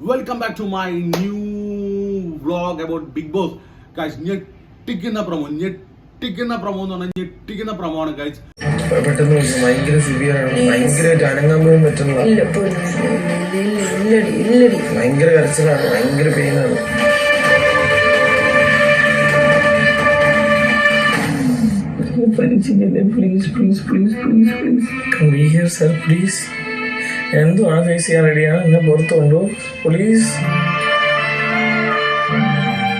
Welcome back to my new vlog about Bigg Boss guys ഞെട്ടിക്കുന്ന promo ഞെട്ടിക്കുന്ന promo എന്ന് പറഞ്ഞാൽ ഞെട്ടിക്കുന്ന പ്രമോ ആണ് ഗൈസ് പെട്ടെന്ന് ഭയങ്കര സിവിയർ ആണ്. ഭയങ്കരമായിട്ട് അനങ്ങാൻ പോലും പറ്റുന്നില്ല ഭയങ്കര കരച്ചിലാണ്. ഭയങ്കര പെയിനാണ് please please please please please please sir please എന്തുവാണ് ഫേസ് ചെയ്യാൻ റെഡിയാണ് എന്നെ പുറത്തു കൊണ്ടു പ്ലീസ്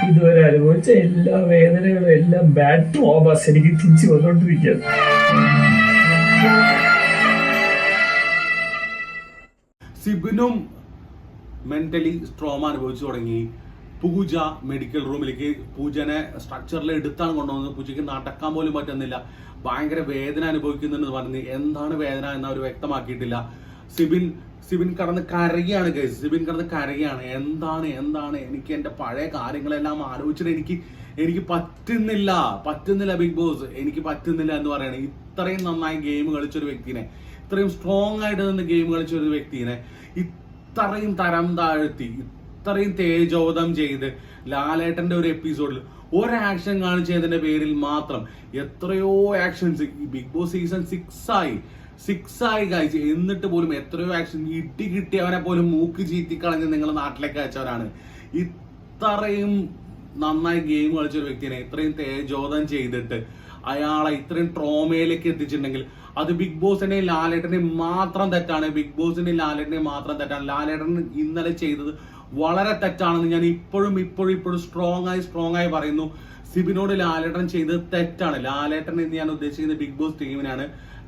ഇതുവരെ അനുഭവിച്ച എല്ലാ വേദനകളും എല്ലാ ബാഡ് ട്രോമാസ് എനിക്ക് തിരിച്ചു വന്നോണ്ടിരിക്കുകയാണ്. സിബിനും മെന്റലി സ്ട്രോം അനുഭവിച്ചു തുടങ്ങി. പൂജ മെഡിക്കൽ റൂമിലേക്ക് പൂജനെ സ്ട്രക്ചറിൽ എടുത്താണ് കൊണ്ടുവന്നത്. പൂജയ്ക്ക് നടക്കാൻ പോലും പറ്റുന്നില്ല. ഭയങ്കര വേദന അനുഭവിക്കുന്നുണ്ടെന്ന് പറഞ്ഞ് എന്താണ് വേദന എന്ന് അവർ വ്യക്തമാക്കിയിട്ടില്ല. സിബിൻ സിബിൻ കടന്ന് കരയാണ് ഗൈസ് സിബിൻ കടന്ന് കരയാണ്. എന്താണ് എന്താണ്? എനിക്ക് എന്റെ പഴയ കാര്യങ്ങളെല്ലാം ആലോചിച്ചിട്ട് എനിക്ക് എനിക്ക് പറ്റുന്നില്ല. പറ്റുന്നില്ല ബിഗ് ബോസ് എനിക്ക് പറ്റുന്നില്ല എന്ന് പറയണേ. ഇത്രയും നന്നായി ഗെയിം കളിച്ചൊരു വ്യക്തിനെ ഇത്രയും സ്ട്രോങ് ആയിട്ട് നിന്ന് ഗെയിം കളിച്ചൊരു വ്യക്തിനെ ഇത്രയും തരം താഴ്ത്തി ഇത്രയും തേജോധം ചെയ്ത് ലാലേട്ടന്റെ ഒരു എപ്പിസോഡിൽ ഒരു ആക്ഷൻ കാണിച്ചതിന്റെ പേരിൽ മാത്രം എത്രയോ actions Bigg Boss season six ആയി. സിക്സ് ആയി കഴിച്ച് എന്നിട്ട് പോലും എത്രയോ ആക്ഷൻ ഇട്ടി കിട്ടിയവനെ പോലും മൂക്ക് ചീത്തി കളഞ്ഞ് നിങ്ങൾ നാട്ടിലേക്ക് അയച്ചവരാണ്. ഇത്രയും നന്നായി ഗെയിം കളിച്ച ഒരു വ്യക്തിനെ ഇത്രയും തേജോധം ചെയ്തിട്ട് അയാളെ ഇത്രയും ട്രോമയിലേക്ക് എത്തിച്ചിട്ടുണ്ടെങ്കിൽ അത് ബിഗ് ബോസിന്റെയും ലാലേട്ടനെയും മാത്രം തെറ്റാണ്. ബിഗ് ബോസിന്റെയും ലാലേട്ടനെയും മാത്രം തെറ്റാണ്. ലാലേട്ടൻ ഇന്നലെ ചെയ്തത് വളരെ തെറ്റാണെന്ന് ഞാൻ ഇപ്പോഴും ഇപ്പോഴും ഇപ്പോഴും സ്ട്രോങ് ആയി സ്ട്രോങ് ആയി പറയുന്നു. സിബിനോട് ലാലേട്ടൻ ചെയ്തത് തെറ്റാണ്. ലാലേട്ടൻ എന്ന് ഞാൻ ഉദ്ദേശിക്കുന്നത് ബിഗ് ബോസ് ടീമിനാണ്.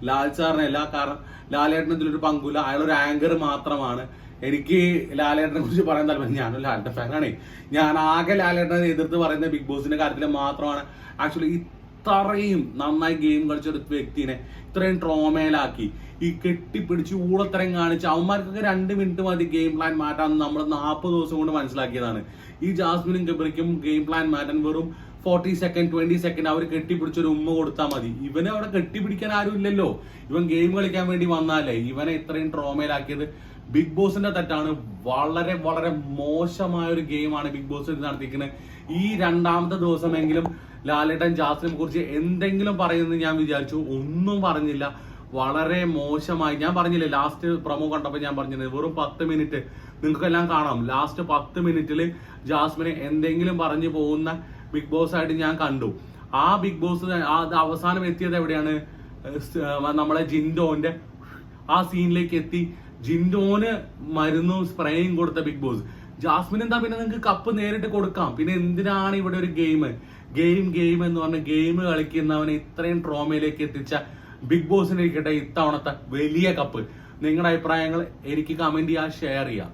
ലാൽ എല്ലാ കാരണം ലാലേട്ടൻ ഇതിലൊരു പങ്കുല്ല അയാളൊരു ആങ്കർ മാത്രമാണ്. എനിക്ക് ലാലേട്ടനെ കുറിച്ച് പറയാൻ താല്പര്യം ഞാനും ലാലിന്റെ ഫാനാണ്. ഞാൻ ആകെ ലാലേട്ടനെ എതിർത്ത് പറയുന്ന ബിഗ് ബോസിന്റെ കാര്യത്തിൽ മാത്രമാണ്. ആക്ച്വലി ഇത്രയും നന്നായി ഗെയിം കളിച്ച വ്യക്തിനെ ഇത്രയും ട്രോമയിലാക്കി ഈ കെട്ടിപ്പിടിച്ച് ഊളത്തരം കാണിച്ച് അവന്മാർക്കൊക്കെ രണ്ട് മിനിറ്റ് മതി ഗെയിം പ്ലാൻ മാറ്റാൻ നമ്മൾ നാൽപ്പത് ദിവസം കൊണ്ട് മനസ്സിലാക്കിയതാണ്. ഈ ജാസ്മിനും ഗബ്രിക്കും ഗെയിം പ്ലാൻ മാറ്റാൻ വെറും ഫോർട്ടി സെക്കൻഡ് ട്വന്റി സെക്കൻഡ് അവർ കെട്ടിപ്പിടിച്ചൊരു ഉമ്മ കൊടുത്താൽ മതി. ഇവനെ അവിടെ കെട്ടിപ്പിടിക്കാൻ ആരും ഇല്ലല്ലോ. ഇവൻ ഗെയിം കളിക്കാൻ വേണ്ടി വന്നാലേ ഇവനെ ഇത്രയും ട്രോമയിലാക്കിയത് ബിഗ് ബോസിന്റെ തെറ്റാണ്. വളരെ വളരെ മോശമായ ഒരു ഗെയിമാണ് ബിഗ് ബോസ് നടത്തിക്കുന്നത് ഈ രണ്ടാമത്തെ ദിവസമെങ്കിലും ലാലേട്ടൻ ജാസ്മിനെ കുറിച്ച് എന്തെങ്കിലും പറയുമെന്ന് ഞാൻ വിചാരിച്ചു. ഒന്നും പറഞ്ഞില്ല. വളരെ മോശമായി. ഞാൻ പറഞ്ഞില്ലേ ലാസ്റ്റ് പ്രൊമോ കണ്ടപ്പോൾ ഞാൻ പറഞ്ഞത് വെറും പത്ത് മിനിറ്റ് നിങ്ങൾക്കെല്ലാം കാണാം. ലാസ്റ്റ് പത്ത് മിനിറ്റിൽ ജാസ്മിനെ എന്തെങ്കിലും പറഞ്ഞു പോകുന്ന ബിഗ് ബോസ് ആയിട്ട് ഞാൻ കണ്ടു. ആ ബിഗ് ബോസ് അത് അവസാനം എത്തിയത് എവിടെയാണ്? നമ്മളെ ജിൻഡോന്റെ ആ സീനിലേക്ക് എത്തി. ജിൻഡോന് മരുന്നും സ്പ്രേയും കൊടുത്ത ബിഗ് ബോസ് ജാസ്മിൻ എന്താ പിന്നെ നിങ്ങൾക്ക് കപ്പ് നേരിട്ട് കൊടുക്കാം. പിന്നെ എന്തിനാണ് ഇവിടെ ഒരു ഗെയിം ഗെയിം ഗെയിം എന്ന് പറഞ്ഞ ഗെയിം കളിക്കുന്നവനെ ഇത്രയും ട്രോമയിലേക്ക് എത്തിച്ച ബിഗ് ബോസിനെ ഇരിക്കട്ടെ ഇത്തവണത്തെ വലിയ കപ്പ് നിങ്ങളുടെ അഭിപ്രായങ്ങൾ എനിക്ക് കമന്റ് ചെയ്യാം ഷെയർ ചെയ്യാം.